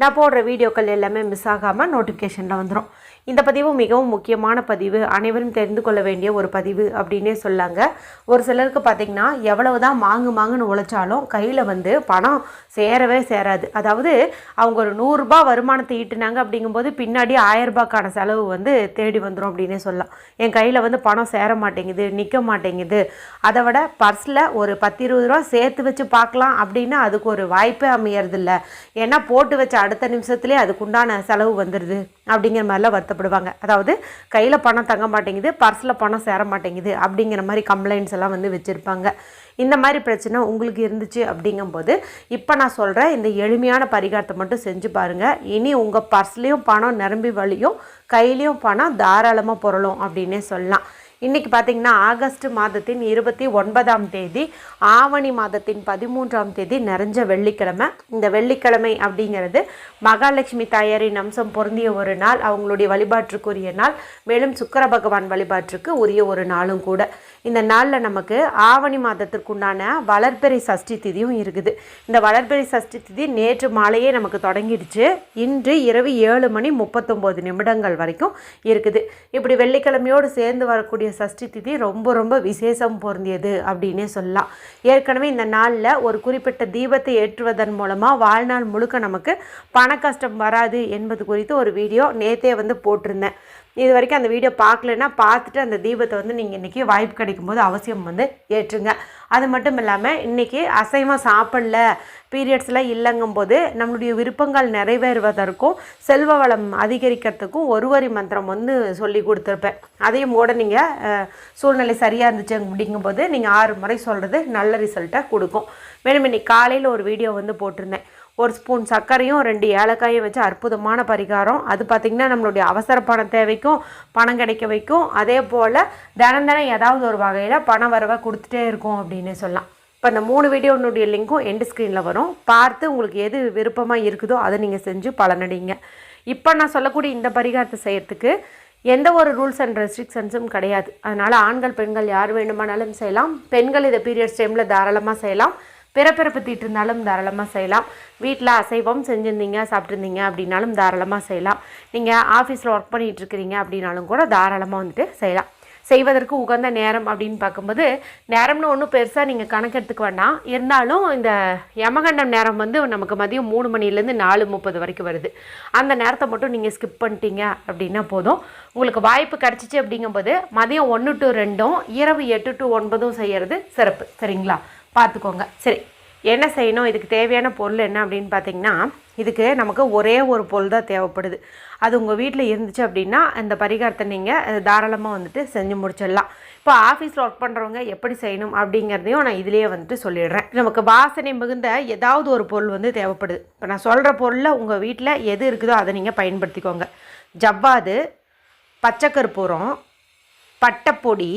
நான் போடுற வீடியோக்கள் எல்லாமே மிஸ் ஆகாமல் நோட்டிஃபிகேஷனில் வந்துடும் இந்த பதிவு மிகவும் முக்கியமான பதிவு. அனைவரும் தெரிந்து கொள்ள வேண்டிய ஒரு பதிவு அப்படின்னே சொல்லாங்க. ஒரு சிலருக்கு பார்த்திங்கன்னா எவ்வளவு தான் மாங்கு மாங்குன்னு உழைச்சாலும் கையில் வந்து பணம் சேரவே சேராது. அதாவது அவங்க ஒரு நூறுரூபா வருமானத்தை ஈட்டினாங்க அப்படிங்கும்போது பின்னாடி ஆயிரம் செலவு வந்து தேடி வந்துடும் அப்படின்னே சொல்லலாம். என் கையில் வந்து பணம் சேர மாட்டேங்குது நிற்க மாட்டேங்குது. அதை விட பர்ஸில் ஒரு பத்து இருபது ரூபா சேர்த்து வச்சு பார்க்கலாம் அப்படின்னா அதுக்கு ஒரு வாய்ப்பே அமையறதில்ல. ஏன்னா போட்டு வச்ச அடுத்த நிமிஷத்துலேயே அதுக்குண்டான செலவு வந்துடுது அப்படிங்கிற மாதிரிலாம் வருத்தப்படுவாங்க. அதாவது கையில் பணம் தங்க மாட்டேங்குது பர்ஸில் பணம் சேர மாட்டேங்குது அப்படிங்கிற மாதிரி கம்ப்ளைண்ட்ஸ் எல்லாம் வந்து வச்சுருப்பாங்க. இந்த மாதிரி பிரச்சனை உங்களுக்கு இருந்துச்சு அப்படிங்கும்போது இப்போ நான் சொல்கிறேன் இந்த எளிமையான பரிகாரத்தை மட்டும் செஞ்சு பாருங்கள் இனி உங்கள் பர்ஸ்லேயும் பணம் நிரம்பி வழியும் கையிலையும் பணம் தாராளமாக புரளும் அப்படின்னே சொல்லலாம். இன்றைக்கி பார்த்தீங்கன்னா ஆகஸ்ட் மாதத்தின் இருபத்தி ஒன்பதாம் தேதி ஆவணி மாதத்தின் பதிமூன்றாம் தேதி நிறைஞ்ச வெள்ளிக்கிழமை. இந்த வெள்ளிக்கிழமை அப்படிங்கிறது மகாலட்சுமி தாயாரின் அம்சம் பொருந்திய ஒரு நாள் அவங்களுடைய வழிபாட்டுக்குரிய நாள். மேலும் சுக்கர பகவான் வழிபாட்டுக்கு உரிய ஒரு நாளும் கூட. இந்த நாளில் நமக்கு ஆவணி மாதத்திற்குண்டான வளர்பெறை சஷ்டி திதியும் இருக்குது. இந்த வளர்பெறை சஷ்டி திதி நேற்று மாலையே நமக்கு தொடங்கிடுச்சு. இன்று இரவு ஏழு மணி முப்பத்தொம்போது நிமிடங்கள் வரைக்கும் இருக்குது. இப்படி வெள்ளிக்கிழமையோடு சேர்ந்து வரக்கூடிய சஷ்டி திதி ரொம்ப ரொம்ப விசேஷம் பொருந்தியது அப்படின்னே சொல்லலாம். ஏற்கனவே இந்த நாளில் ஒரு குறிப்பிட்ட தீபத்தை ஏற்றுவதன் மூலமாக வாழ்நாள் முழுக்க நமக்கு பண கஷ்டம் வராது என்பது குறித்து ஒரு வீடியோ நேத்தே வந்து போட்டிருந்தேன். இது வரைக்கும் அந்த வீடியோ பார்க்கலன்னா பார்த்துட்டு அந்த தீபத்தை வந்து நீங்கள் இன்றைக்கி வாய்ப்பு கிடைக்கும்போது அவசியம் வந்து ஏற்றுங்க. அது மட்டும் இல்லாமல் இன்றைக்கி அசைவம் சாப்பிடல பீரியட்ஸ்லாம் இல்லைங்கும்போது நம்மளுடைய விருப்பங்கள் நிறைவேறுவதற்கும் செல்வ வளம் அதிகரிக்கிறதுக்கும் ஒரு வரி மந்திரம் வந்து சொல்லி கொடுத்துருப்பேன். அதையும் கூட நீங்கள் சூழ்நிலை சரியாக இருந்துச்சு அப்படிங்கும்போது நீங்கள் ஆறு முறை சொல்கிறது நல்ல ரிசல்ட்டை கொடுக்கும். மேலும் இன்னைக்கு காலையில் ஒரு வீடியோ வந்து போட்டிருந்தேன். ஒரு ஸ்பூன் சர்க்கரையும் ரெண்டு ஏலக்காயும் வச்சு அற்புதமான பரிகாரம். அது பார்த்திங்கன்னா நம்மளுடைய அவசர பண தேவைக்கும் பணம் கிடைக்க வைக்கும். அதே போல் தினம் தினம் ஏதாவது ஒரு வகையில் பண வரவை கொடுத்துட்டே இருக்கும் அப்படின்னு சொல்லலாம். இப்போ இந்த மூணு வீடியோனுடைய லிங்க்கும் எண்டு ஸ்க்ரீனில் வரும். பார்த்து உங்களுக்கு எது விருப்பமாக இருக்குதோ அதை நீங்கள் செஞ்சு பலனடிங்க. இப்போ நான் சொல்லக்கூடிய இந்த பரிகாரத்தை செய்கிறதுக்கு எந்த ஒரு ரூல்ஸ் அண்ட் ரெஸ்ட்ரிக்ஷன்ஸும் கிடையாது. அதனால் ஆண்கள் பெண்கள் யார் வேண்டுமானாலும் செய்யலாம். பெண்கள் இதை பீரியட்ஸ் டைமில் தாராளமாக செய்யலாம். பிறப்பிறப்பு தீட்டு இருந்தாலும் தாராளமாக செய்யலாம். வீட்டில் அசைவம் செஞ்சுருந்தீங்க சாப்பிட்ருந்தீங்க அப்படின்னாலும் தாராளமாக செய்யலாம். நீங்கள் ஆஃபீஸில் ஒர்க் பண்ணிகிட்டு இருக்கிறீங்க அப்படின்னாலும் கூட தாராளமாக வந்துட்டு செய்யலாம். செய்வதற்கு உகந்த நேரம் அப்படின்னு பார்க்கும்போது நேரம்னு ஒன்றும் பெருசாக நீங்கள் கணக்கெடுத்துக்க வேண்டாம். இருந்தாலும் இந்த யமகண்டம் நேரம் வந்து நமக்கு மதியம் மூணு மணிலேருந்து நாலு முப்பது வரைக்கும் வருது. அந்த நேரத்தை மட்டும் நீங்கள் ஸ்கிப் பண்ணிட்டீங்க அப்படின்னா போதும். உங்களுக்கு வாய்ப்பு கிடச்சிச்சு அப்படிங்கும்போது மதியம் ஒன்று டு ரெண்டும் இரவு எட்டு டு ஒன்பதும் செய்கிறது சிறப்பு. சரிங்களா? பார்த்துக்கோங்க சரி என்ன செய்யணும்? இதுக்கு தேவையான பொருள் என்ன அப்படின்னு பார்த்தீங்கன்னா இதுக்கு நமக்கு ஒரே ஒரு பொருள் தான் தேவைப்படுது. அது உங்கள் வீட்டில் இருந்துச்சு அப்படின்னா இந்த பரிகாரத்தை நீங்கள் தாராளமாக வந்துட்டு செஞ்சு முடிச்சிடலாம். இப்போ ஆஃபீஸில் ஒர்க் பண்ணுறவங்க எப்படி செய்யணும் அப்படிங்கிறதையும் நான் இதிலேயே வந்துட்டு சொல்லிடுறேன். நமக்கு வாசனை மிகுந்த ஏதாவது ஒரு பொருள் வந்து தேவைப்படுது. இப்போ நான் சொல்கிற பொருளில் உங்கள் வீட்டில் எது இருக்குதோ அதை நீங்கள் பயன்படுத்திக்கோங்க. ஜவ்வாது பச்சைக்கற்பூரம் பட்டைப்பொடி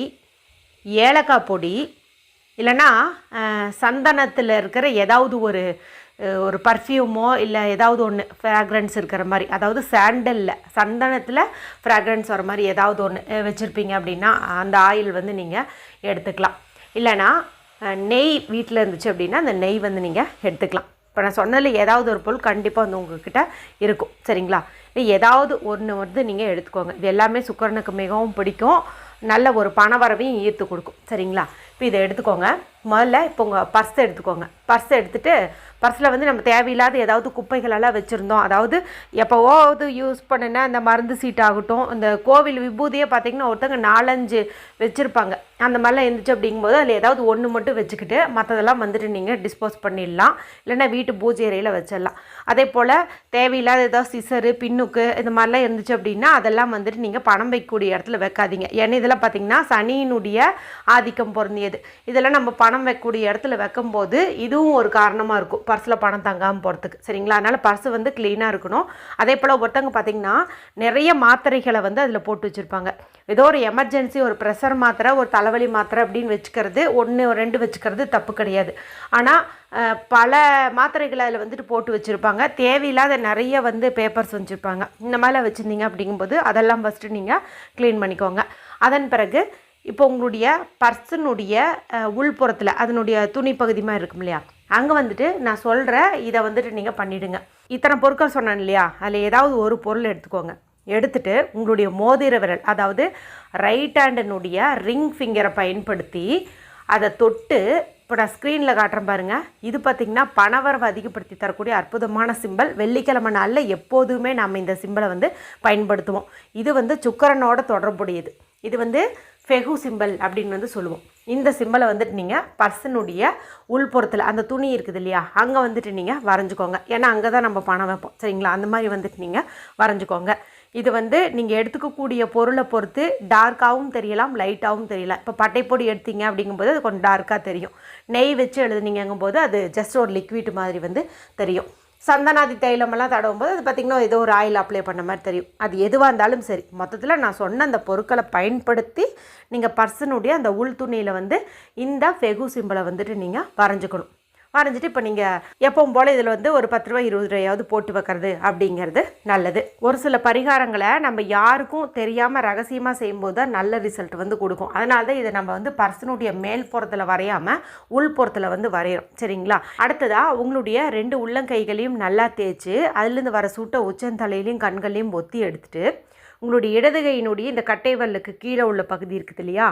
ஏலக்காய் பொடி இல்லைன்னா சந்தனத்தில் இருக்கிற ஏதாவது ஒரு ஒரு பர்ஃப்யூமோ இல்லை ஏதாவது ஒன்று ஃப்ராக்ரன்ஸ் இருக்கிற மாதிரி அதாவது சாண்டலில் சந்தனத்தில் ஃப்ராக்ரன்ஸ் வர மாதிரி ஏதாவது ஒன்று வச்சுருப்பீங்க அப்படின்னா அந்த ஆயில் வந்து நீங்கள் எடுத்துக்கலாம். இல்லைனா நெய் வீட்டில் இருந்துச்சு அப்படின்னா அந்த நெய் வந்து நீங்கள் எடுத்துக்கலாம். இப்போ நான் சொன்னதில் ஏதாவது ஒரு பொருள் கண்டிப்பாக வந்து உங்கள்கிட்ட இருக்கும். சரிங்களா? ஏதாவது ஒன்று வந்து நீங்கள் எடுத்துக்கோங்க. இது எல்லாமே சுக்கரனுக்கு மிகவும் பிடிக்கும். நல்ல ஒரு பண வரவையும் ஈர்த்து கொடுக்கும். சரிங்களா? இப்போ இதை எடுத்துக்கோங்க. முதல்ல இப்போ உங்கள் பர்ஸ் எடுத்துக்கோங்க. பர்ஸ் எடுத்துகிட்டு பர்ஸில் வந்து நம்ம தேவையில்லாத ஏதாவது குப்பைகளெல்லாம் வச்சுருந்தோம். அதாவது எப்போவாவது யூஸ் பண்ணினா அந்த மருந்து சீட் ஆகட்டும் இந்த கோவில் விபூதியே பார்த்திங்கன்னா ஒருத்தங்க நாலஞ்சு வச்சுருப்பாங்க. அந்த மாதிரிலாம் இருந்துச்சு அப்படிங்கும்போது அதில் ஏதாவது ஒன்று மட்டும் வச்சுக்கிட்டு மற்றதெல்லாம் வந்துட்டு நீங்கள் டிஸ்போஸ் பண்ணிடலாம். இல்லைன்னா வீட்டு பூஜை அறையில் வச்சிடலாம். அதே போல் தேவையில்லாத ஏதாவது சிசரு பின்னுக்கு இந்த மாதிரிலாம் இருந்துச்சு அப்படின்னா அதெல்லாம் வந்துட்டு நீங்கள் பணம் வைக்கக்கூடிய இடத்துல வைக்காதீங்க. ஏன்னா இதெல்லாம் பார்த்திங்கன்னா சனியினுடைய ஆதிக்கம் பொருந்திய பொருந்தியது இதெல்லாம் நம்ம பணம் வைக்கக்கூடிய இடத்துல வைக்கும்போது இதுவும் ஒரு காரணமாக இருக்கும். பர்ஸில் பணம் தங்காமல் போகிறதுக்கு சரிங்களா? அதனால் பர்ஸ் வந்து க்ளீனாக இருக்கணும். அதே போல் ஒருத்தவங்க பார்த்திங்கன்னா நிறைய மாத்திரைகளை வந்து அதில் போட்டு வச்சுருப்பாங்க. ஏதோ ஒரு எமர்ஜென்சி ஒரு ப்ரெஷர் மாத்திரை ஒரு தலைவலி மாத்திரை அப்படின்னு வச்சுக்கிறது ஒன்று ரெண்டு வச்சுக்கிறது தப்பு கிடையாது. ஆனால் பல மாத்திரைகளை அதில் வந்துட்டு போட்டு வச்சுருப்பாங்க. தேவையில்லாத நிறைய வந்து பேப்பர்ஸ் வச்சுருப்பாங்க. இந்த மாதிரிலாம் வச்சுருந்தீங்க அப்படிங்கும்போது அதெல்லாம் ஃபஸ்ட்டு நீங்கள் க்ளீன் பண்ணிக்கோங்க. அதன் பிறகு இப்போ உங்களுடைய பர்சனுடைய உள்புறத்தில் அதனுடைய துணி பகுதி மாதிரி இருக்கும் இல்லையா? அங்கே வந்துட்டு நான் சொல்கிற இதை வந்துட்டு நீங்கள் பண்ணிவிடுங்க இத்தனை பொருட்கள் சொன்னேன் இல்லையா? அதில் ஏதாவது ஒரு பொருள் எடுத்துக்கோங்க. எடுத்துட்டு உங்களுடைய மோதிர விரல் அதாவது ரைட் ஹேண்டனுடைய ரிங் ஃபிங்கரை பயன்படுத்தி அதை தொட்டு இப்போ நான் ஸ்க்ரீனில் காட்டுறேன் பாருங்கள் இது பார்த்திங்கன்னா பணவரவு அதிகப்படுத்தி தரக்கூடிய அற்புதமான சிம்பல் வெள்ளிக்கிழமை நாளில் எப்போதுமே நம்ம இந்த சிம்பலை வந்து பயன்படுத்துவோம். இது வந்து சுக்கரனோட தொடர்புடையது. இது வந்து ஃபெகு சிம்பல் அப்படின்னு வந்து சொல்லுவோம். இந்த சிம்பலை வந்துட்டு நீங்கள் பர்சனுடைய உள்புறத்தில் அந்த துணி இருக்குது இல்லையா அங்கே வந்துட்டு நீங்கள் வரைஞ்சிக்கோங்க. ஏன்னா அங்கே தான் நம்ம பணம் வைப்போம். சரிங்களா? அந்த மாதிரி வந்துட்டு நீங்கள் வரைஞ்சிக்கோங்க. இது வந்து நீங்கள் எடுத்துக்கக்கூடிய பொருளை பொறுத்து டார்க்காகவும் தெரியலாம் லைட்டாகவும் தெரியலாம். இப்போ பட்டைப்பொடி எடுத்தீங்க அப்படிங்கும்போது அது கொஞ்சம் டார்க்காக தெரியும். நெய் வச்சு எழுதுனீங்கங்கும்போது அது ஜஸ்ட் ஒரு லிக்விட் மாதிரி வந்து தெரியும். சந்தனாதி தைலமெல்லாம் தடவும் போது அது பார்த்திங்கன்னா ஏதோ ஒரு ஆயில் அப்ளை பண்ண மாதிரி தெரியும். அது எதுவாக இருந்தாலும் சரி. மொத்தத்தில் நான் சொன்ன அந்த பொருட்களை பயன்படுத்தி நீங்கள் பர்சனுடைய அந்த உள் துணியில் வந்து இந்த ஃபெகு சிம்பிளை வந்துட்டு நீங்கள் வரைஞ்சிக்கணும். வரைஞ்சிட்டு இப்போ நீங்கள் எப்பவும் போல் இதில் வந்து ஒரு பத்து ரூபா இருபது ரூபாயாவது போட்டு வைக்கிறது அப்படிங்கிறது நல்லது. ஒரு சில பரிகாரங்களை நம்ம யாருக்கும் தெரியாமல் ரகசியமாக செய்யும்போது தான் நல்ல ரிசல்ட் வந்து கொடுக்கும். அதனால தான் இதை நம்ம வந்து பர்சனுடைய மேல் புறத்தில் வரையாமல் உள்புறத்தில் வந்து வரைகிறோம் சரிங்களா? அடுத்ததாக உங்களுடைய ரெண்டு உள்ளங்கைகளையும் நல்லா தேய்ச்சி அதுலேருந்து வர சூட்டை உச்சந்தலையிலையும் கண்களையும் ஒத்தி எடுத்துகிட்டு உங்களுடைய இடதுகையினுடைய இந்த கட்டைவல்லுக்கு கீழே உள்ள பகுதி இருக்குது இல்லையா?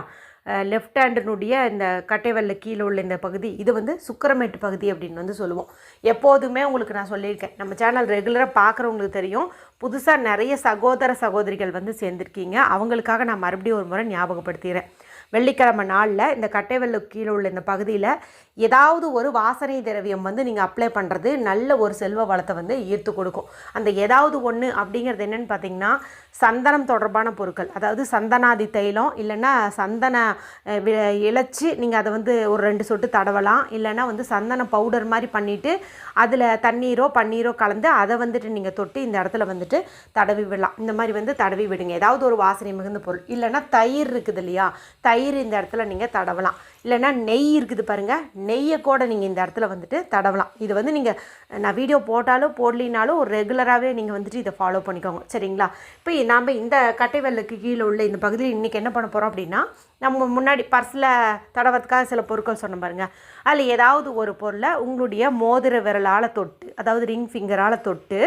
லெஃப்ட் ஹேண்டினுடைய இந்த கட்டைவல்ல கீழே உள்ள இந்த பகுதி இது வந்து சுக்கரமேட்டு பகுதி அப்படின்னு வந்து சொல்லுவோம். எப்போதுமே உங்களுக்கு நான் சொல்லியிருக்கேன். நம்ம சேனல் ரெகுலராக பார்க்குறவங்களுக்கு தெரியும். புதுசாக நிறைய சகோதர சகோதரிகள் வந்து சேர்ந்துருக்கீங்க. அவங்களுக்காக நான் மறுபடியும் ஒரு முறை ஞாபகப்படுத்திடுறேன் வெள்ளிக்கிழமை நாளில் இந்த கட்டை கீழே உள்ள இந்த பகுதியில் ஏதாவது ஒரு வாசனை திரவியம் வந்து நீங்கள் அப்ளை பண்ணுறது நல்ல ஒரு செல்வ வளத்தை வந்து ஈர்த்து கொடுக்கும். அந்த ஏதாவது ஒன்று அப்படிங்கிறது என்னென்னு பார்த்தீங்கன்னா சந்தனம் தொடர்பான பொருட்கள். அதாவது சந்தனாதி தைலம் இல்லைன்னா சந்தன வி- இழைச்சி நீங்கள் அதை வந்து ஒரு ரெண்டு சொட்டு தடவலாம். இல்லைன்னா வந்து சந்தன பவுடர் மாதிரி பண்ணிவிட்டு அதில் தண்ணீரோ பன்னீரோ கலந்து அதை வந்துட்டு நீங்கள் தொட்டு இந்த இடத்துல வந்துட்டு தடவி விடலாம். இந்த மாதிரி வந்து தடவி விடுங்க. ஏதாவது ஒரு வாசனை மிகுந்த பொருள். இல்லைன்னா தயிர் இருக்குது இல்லையா? தயிர் இந்த இடத்துல நீங்கள் தடவலாம். இல்லைன்னா நெய் இருக்குது பாருங்கள் நெய்யை கூட நீங்கள் இந்த இடத்துல வந்துட்டு தடவலாம். இது வந்து நீங்கள் நான் வீடியோ போட்டாலும் போடலினாலும் ஒரு ரெகுலராகவே நீங்கள் வந்துட்டு இதை ஃபாலோ பண்ணிக்கோங்க. சரிங்களா? இப்போ நாம் இந்த கட்டை வெள்ளுக்கு கீழே உள்ள இந்த பகுதியில் இன்றைக்கி என்ன பண்ண போகிறோம் அப்படின்னா நம்ம முன்னாடி பர்ஸில் தடவதுக்காக சில பொருட்கள் சொன்ன பாருங்கள் அதில் ஏதாவது ஒரு பொருளை உங்களுடைய மோதிர விரலால் தொட்டு அதாவது ரிங் ஃபிங்கரால் தொட்டு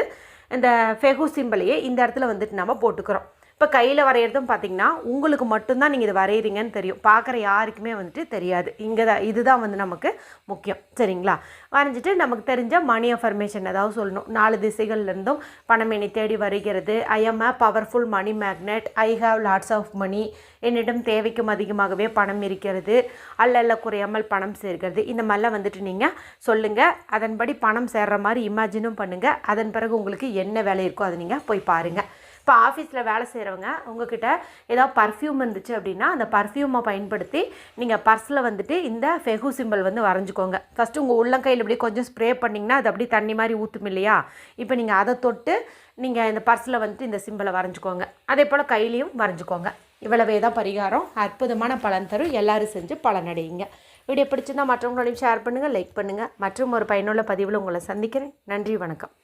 இந்த ஃபெகு சிம்பிளையே இந்த இடத்துல வந்துட்டு நம்ம போட்டுக்கிறோம். இப்போ கையில் வரைகிறதும் பார்த்தீங்கன்னா உங்களுக்கு மட்டும்தான் நீங்கள் இது வரைகிறீங்கன்னு தெரியும். பார்க்குற யாருக்குமே வந்துட்டு தெரியாது. இங்கே தான் இதுதான் வந்து நமக்கு முக்கியம். சரிங்களா? வரைஞ்சிட்டு நமக்கு தெரிஞ்ச மணி அஃபர்மேஷன் ஏதாவது சொல்லணும். நாலு திசைகள்லேருந்தும் பணம் என்னை தேடி வருகிறது. I am a powerful money magnet I have lots of money என்னிடம் தேவைக்கும் அதிகமாகவே பணம் இருக்கிறது. அல்ல குறையாமல் பணம் சேர்க்கிறது இந்த மாதிரிலாம் வந்துட்டு நீங்கள் சொல்லுங்கள் அதன்படி பணம் சேர்ற மாதிரி இமேஜினும் பண்ணுங்கள் அதன் பிறகு உங்களுக்கு என்ன வேலை இருக்கோ அதை நீங்கள் போய் பாருங்கள் இப்போ ஆஃபீஸில் வேலை செய்கிறவங்க உங்ககிட்ட ஏதாவது பர்ஃப்யூம் இருந்துச்சு அப்படின்னா அந்த பர்ஃப்யூமை பயன்படுத்தி நீங்கள் பர்ஸில் வந்துட்டு இந்த ஃபெகு சிம்பிள் வந்து வரைஞ்சிக்கோங்க. ஃபஸ்ட்டு உங்கள் உள்ளங்கையில் இப்படி கொஞ்சம் ஸ்ப்ரே பண்ணிங்கன்னா அது அப்படியே தண்ணி மாதிரி ஊற்றும் இல்லையா? இப்போ நீங்கள் அதை தொட்டு நீங்கள் இந்த பர்ஸில் வந்துட்டு இந்த சிம்பிளை வரைஞ்சிக்கோங்க. அதே போல் கையிலையும் வரைஞ்சிக்கோங்க. இவ்வளவே தான் பரிகாரம். அற்புதமான பலன் தரும். எல்லோரும் செஞ்சு பலனடையுங்க. வீடியோ பிடிச்சிருந்தால் மற்றவங்களோடையும் ஷேர் பண்ணுங்கள் லைக் பண்ணுங்கள் மற்றும் ஒரு பயனுள்ள பதிவில் உங்களை சந்திக்கிறேன். நன்றி வணக்கம்.